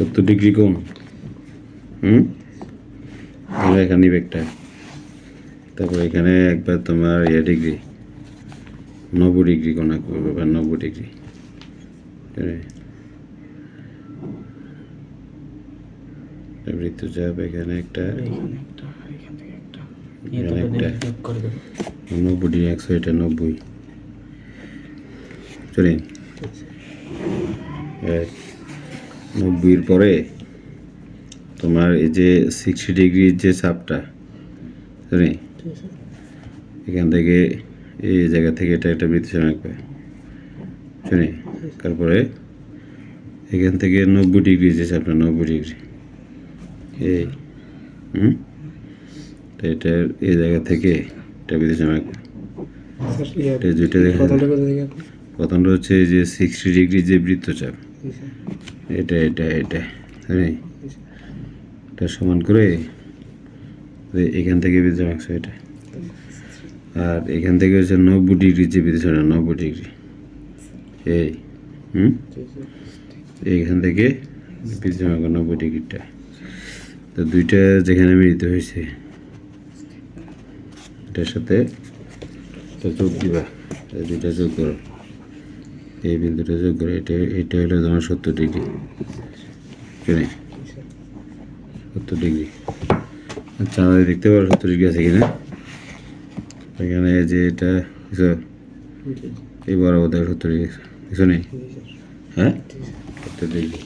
সত্তর ডিগ্রি কোন হুম? এখানে একটা। তারপর এখানে একবার তোমার ইয়ে ডিগ্রি। নব্বই ডিগ্রি কোন এক নব্বই ডিগ্রি। বৃত্তচাপ এখানে একটা নব্বই ডিগ্রি একশো এটা নব্বই। চলেন। নব্বইয়ের পরে তোমার এই যে সিক্সটি ডিগ্রির যে চাপটা এখান থেকে এই জায়গা থেকে এটা একটা বৃত্তচাপ আঁকবে শুনি তারপরে এখান থেকে নব্বই ডিগ্রি যে চাপটা নব্বই ডিগ্রি এই হুম? তো এটা এই জায়গা থেকে এটা বৃত্তচাপ আঁকবে এটা দুইটা দেখা প্রথমটা হচ্ছে এই যে সিক্সটি ডিগ্রি যে বৃত্তচাপ। এটা এটা এটা। হ্যাঁ। এটা সমান করে এখান থেকে বৃত্তচাপ আঁকছো এটা। আর এখান থেকে হচ্ছে নব্বই ডিগ্রি যে বৃত্তচাপটা নব্বই ডিগ্রি। এই, হুম? এইখান থেকে বৃত্তচাপ আঁকো নব্বই ডিগ্রিটা। তো দুইটা যেখানে মিলিত হয়েছে, এটার সাথে যোগ দিবা। দুইটা যোগ করো। এই বিন্দুটা যোগ করে, এটা এটা হলো তোমার সত্তর ডিগ্রি। কেনে? সত্তর ডিগ্রি। আচ্ছা আমাদের দেখতে পারো সত্তর ডিগ্রি আছে কিনা। এখানে যে এটা? এই বরাবর দেখো সত্তর ডিগ্রি কিছু নেই হ্যাঁ? সত্তর ডিগ্রি।